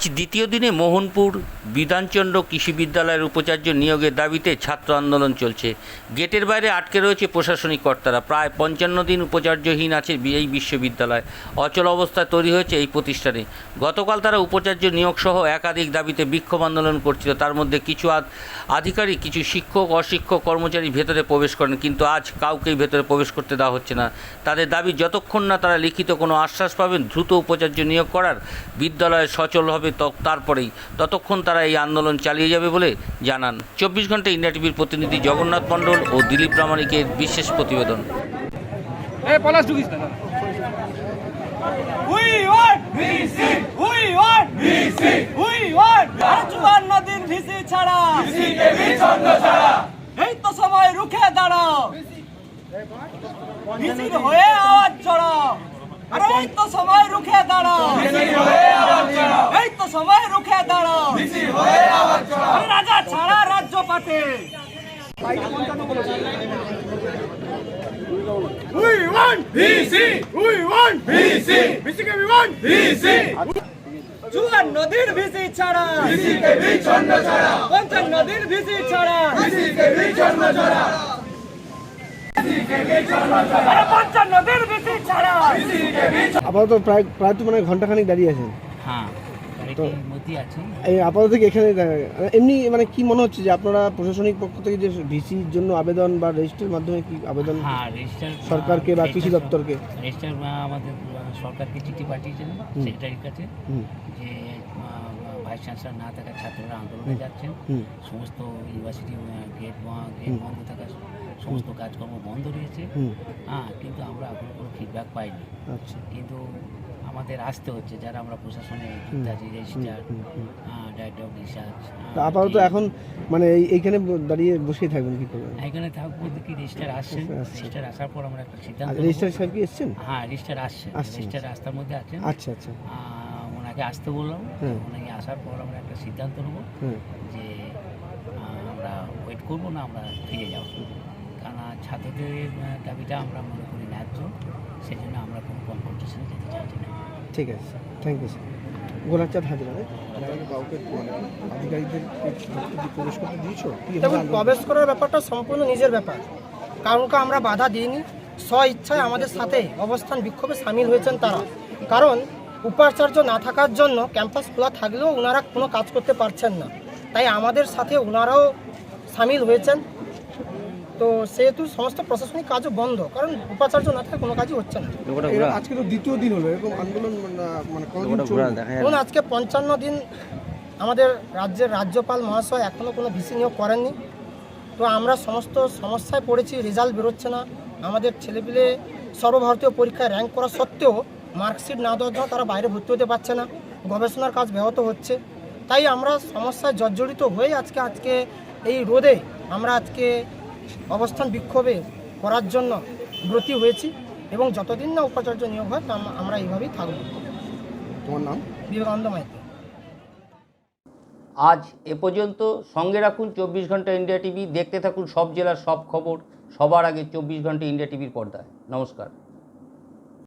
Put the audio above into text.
আজ দ্বিতীয় দিনে মোহনপুর বিধানচন্দ্র কৃষি বিদ্যালয়ের উপাচার্য নিয়োগের দাবিতে ছাত্র আন্দোলন চলছে। গেটের বাইরে আটকে রয়েছে প্রশাসনিক কর্তারা। প্রায় পঞ্চান্ন দিন উপাচার্যহীন আছে এই বিশ্ববিদ্যালয়। অচল অবস্থায় তৈরি হয়েছে এই প্রতিষ্ঠানে। গতকাল তারা উপাচার্য নিয়োগ সহ একাধিক দাবিতে বিক্ষোভ আন্দোলন করছিল। তার মধ্যে কিছু আধ- আধিকারিক, কিছু শিক্ষক, অশিক্ষক, কর্মচারী ভেতরে প্রবেশ করেন, কিন্তু আজ কাউকেই ভেতরে প্রবেশ করতে দেওয়া হচ্ছে না। তাদের দাবি, যতক্ষণ না তারা লিখিত কোনো আশ্বাস পাবেন, দ্রুত উপাচার্য নিয়োগ করার বিদ্যালয় সচল হবে ত- তারপরেই। ততক্ষণ তারা এই আন্দোলন চালিয়ে যাবে বলে জানান। চব্বিশ ঘণ্টা ইন্ডিয়া টিভির প্রতিনিধি জগন্নাথ মণ্ডল ও দিলীপ প্রামাণিকের বিশেষ প্রতিবেদন। এই তো সময় রুখে দাঁড়াও। হয়ে আওয়াজ চড়াও আরে এই তো সময় রুখে দাঁড়াও। সময় রুখে দাঁড়াও। রাজা ছাড়া রাজ্য পাতে কে ভিসি ছাড়া। বিচ্ছন্ন ছাড়া। ভিসি ছাড়া। বিচ্ছন্ন ছাড়া। আপাতত প্রায় প্রায় তো মানে ঘন্টাখানিক দাঁড়িয়ে আছেন। হ্যাঁ। তো- এই আপাতত এখানে দাঁড়িয়ে- এমনি মানে কি মনে হচ্ছে যে আপনারা প্রশাসনিক পক্ষ থেকে যে ভিসির জন্য আবেদন বা রেজিস্ট্রির মাধ্যমে কি আবেদন হ্যাঁ সরকারকে বা কৃষি দপ্তরকে? রেজিস্টার আমাদের সরকারকে চিঠি পাঠিয়েছিলেন সেক্রেটারির কাছে যে ভাইস চ্যান্সেলর না থাকা ছাত্ররা আন্দোলনে যাচ্ছেন। সমস্ত ইউনিভার্সিটি গেট গেট বন্ধ থাকা সমস্ত কাজকর্ম বন্ধ রয়েছে। হুম। হ্যাঁ কিন্তু আমরা এখনও কোনো ফিডব্যাক পাইনি। আচ্ছা। কিন্তু আমাদের আসতে হচ্ছে যারা আমরা প্রশাসনে যুক্ত আছি রেজিস্টার। ডাইরেক্টর অফ রিসার্চ আপাতত এখন মানে এই এইখানে দাঁড়িয়ে বসেই থাকবেন কি করবেন? এখানে থাকব কি রেজিস্টার আসছেন? আসছে, আসছে। রেজিস্টার আসার পর আমরা একটা সিদ্ধান্ত। রেজিস্ট্রার সাহেব কি এসছেন? হ্যাঁ রেজিস্টার আসছে আসছে, রেজিস্টার রাস্তার মধ্যে আছেন। আচ্ছা আচ্ছা। ওনাকে আসতে বললাম। হুম। ওনাকে আসার পর আমরা একটা সিদ্ধান্ত নেব যে আমরা ওয়েট করব না আমরা ফিরে যাব। কারণ ছাত্রদের দাবিটা আমরা মনে করি ন্যায্য। সেই জন্য আমরা কোনো কনফ্রন্টেশনে যেতে চাইছি না। ঠিক আছে sir thank you sir Golachand Hazra কাউকে আধিকারিকদের প্রবেশ করতে দিয়েছ? দেখুন প্রবেশ করার ব্যাপারটা সম্পূর্ণ নিজের ব্যাপার। কারণকে আমরা বাধা দিইনি স্ব ইচ্ছায় আমাদের সাথে অবস্থান বিক্ষোভে সামিল হয়েছেন তারা। কারণ উপাচার্য না থাকার জন্য ক্যাম্পাস খোলা থাকলেও ওনারা কোনো কাজ করতে পারছেন না। তাই আমাদের সাথে ওনারাও সামিল হয়েছেন। তো সেহেতু সমস্ত প্রশাসনিক কাজও বন্ধ কারণ উপাচার্য না থাকলে কোনো কাজই হচ্ছে না। আজকে তো দ্বিতীয় দিন হলো এরকম আন্দোলন মানে- মানে আজকে পঞ্চান্ন দিন আমাদের রাজ্যের রাজ্যপাল মহাশয় এখনও কোনো ভিসি নিয়োগ করেননি। তো আমরা সমস্ত সমস্যায় পড়েছি রেজাল্ট বেরোচ্ছে না। আমাদের ছেলেপিলে সর্বভারতীয় পরীক্ষায় র্যাঙ্ক করা সত্ত্বেও মার্কশিট না দেওয়ার জন্য তারা বাইরে ভর্তি হতে পারছে না। গবেষণার কাজ ব্যাহত হচ্ছে। তাই আমরা সমস্যায় জর্জরিত হয়ে আজকে আজকে এই রোদে আমরা আজকে অবস্থান বিক্ষোভে করার জন্য ব্রতী হয়েছি এবং যতদিন না উপাচার্য নিয়োগ হয় তা আমরা এইভাবেই থাকব। তোমার নাম? বিবেকানন্দ মাইতি। আজ এ পর্যন্ত সঙ্গে রাখুন চব্বিশ ঘণ্টা ইন্ডিয়া টিভি। দেখতে থাকুন সব জেলার সব খবর। সবার আগে চব্বিশ ঘণ্টা ইন্ডিয়া টিভির পর্দায়। নমস্কার।